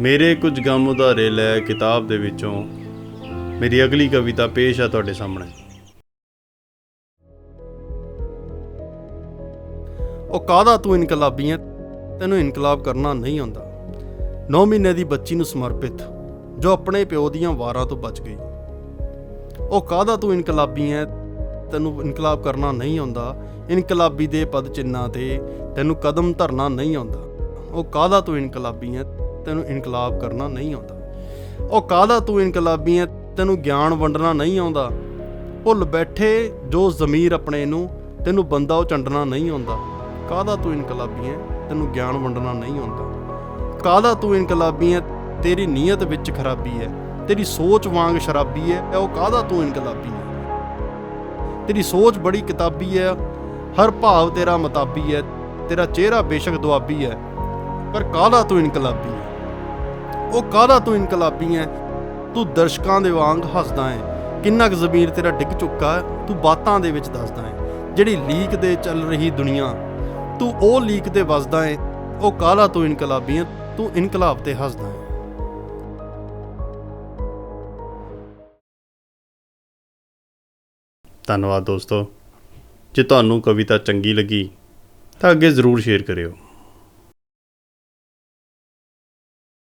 ਮੇਰੇ ਕੁਝ ਗਮ ਉਧਾਰੇ ਲੈ ਕਿਤਾਬ ਦੇ ਵਿੱਚੋਂ ਮੇਰੀ ਅਗਲੀ ਕਵਿਤਾ ਪੇਸ਼ ਆ ਤੁਹਾਡੇ ਸਾਹਮਣੇ। ਉਹ ਕਾਹਦਾ ਤੂੰ ਇਨਕਲਾਬੀ ਹੈ ਤੈਨੂੰ ਇਨਕਲਾਬ ਕਰਨਾ ਨਹੀਂ ਆਉਂਦਾ। 9 ਮਹੀਨੇ ਦੀ ਬੱਚੀ ਨੂੰ ਸਮਰਪਿਤ, ਜੋ ਆਪਣੇ ਪਿਓ ਦੀਆਂ ਵਾਰਾਂ ਤੋਂ ਬਚ ਗਈ। ਉਹ ਕਾਹਦਾ ਤੂੰ ਇਨਕਲਾਬੀ ਹੈ ਤੈਨੂੰ ਇਨਕਲਾਬ ਕਰਨਾ ਨਹੀਂ ਆਉਂਦਾ। ਇਨਕਲਾਬੀ ਦੇ ਪਦ ਚਿੰਨਾਂ ਤੇ ਤੈਨੂੰ ਕਦਮ ਧਰਨਾ ਨਹੀਂ ਆਉਂਦਾ। ਉਹ ਕਾਹਦਾ ਤੂੰ ਇਨਕਲਾਬੀ ਹੈ ਤੈਨੂੰ ਇਨਕਲਾਬ ਕਰਨਾ ਨਹੀਂ ਆਉਂਦਾ। ਉਹ ਕਾਹਦਾ ਤੂੰ ਇਨਕਲਾਬੀ ਹੈ ਤੈਨੂੰ ਗਿਆਨ ਵੰਡਣਾ ਨਹੀਂ ਆਉਂਦਾ। ਭੁੱਲ ਬੈਠੇ ਜੋ ਜ਼ਮੀਰ ਆਪਣੇ ਨੂੰ, ਤੈਨੂੰ ਬੰਦਾ ਉਹ ਚੰਡਣਾ ਨਹੀਂ ਆਉਂਦਾ। ਕਾਹਦਾ ਤੂੰ ਇਨਕਲਾਬੀ ਹੈ ਤੈਨੂੰ ਗਿਆਨ ਵੰਡਣਾ ਨਹੀਂ ਆਉਂਦਾ। ਕਾਹਦਾ ਤੂੰ ਇਨਕਲਾਬੀ ਹੈ ਤੇਰੀ ਨੀਅਤ ਵਿੱਚ ਖਰਾਬੀ ਹੈ ਤੇਰੀ ਸੋਚ ਵਾਂਗ ਸ਼ਰਾਬੀ ਹੈ ਉਹ ਕਾਹਦਾ ਤੂੰ ਇਨਕਲਾਬੀ ਹੈ ਤੇਰੀ ਸੋਚ ਬੜੀ ਕਿਤਾਬੀ ਹੈ ਹਰ ਭਾਵ ਤੇਰਾ ਮਤਾਬੀ ਹੈ ਤੇਰਾ ਚਿਹਰਾ ਬੇਸ਼ੱਕ ਦੁਆਬੀ ਹੈ ਪਰ ਕਾਹਦਾ ਤੂੰ ਇਨਕਲਾਬੀ ਹੈ ਉਹ ਕਾਹਦਾ ਤੂੰ ਇਨਕਲਾਬੀ ਹੈ ਤੂੰ ਦਰਸ਼ਕਾਂ ਦੇ ਵਾਂਗ ਹੱਸਦਾ ਹੈ ਕਿੰਨਾ ਕੁ ਜ਼ਮੀਰ ਤੇਰਾ ਡਿੱਗ ਚੁੱਕਾ ਹੈ ਤੂੰ ਬਾਤਾਂ ਦੇ ਵਿੱਚ ਦੱਸਦਾ ਹੈ ਜਿਹੜੀ ਲੀਕ ਦੇ ਚੱਲ ਰਹੀ ਦੁਨੀਆ, ਤੂੰ ਉਹ ਲੀਕ ਤੇ ਵੱਸਦਾ ਹੈ ਉਹ ਕਾਹਲਾ ਤੂੰ ਇਨਕਲਾਬੀ ਹੈ ਤੂੰ ਇਨਕਲਾਬ ਤੇ ਹੱਸਦਾ ਹੈ ਧੰਨਵਾਦ ਦੋਸਤੋ। ਜੇ ਤੁਹਾਨੂੰ ਕਵਿਤਾ ਚੰਗੀ ਲੱਗੀ, ਤਾਂ ਅੱਗੇ ਜ਼ਰੂਰ ਸ਼ੇਅਰ ਕਰਿਓ।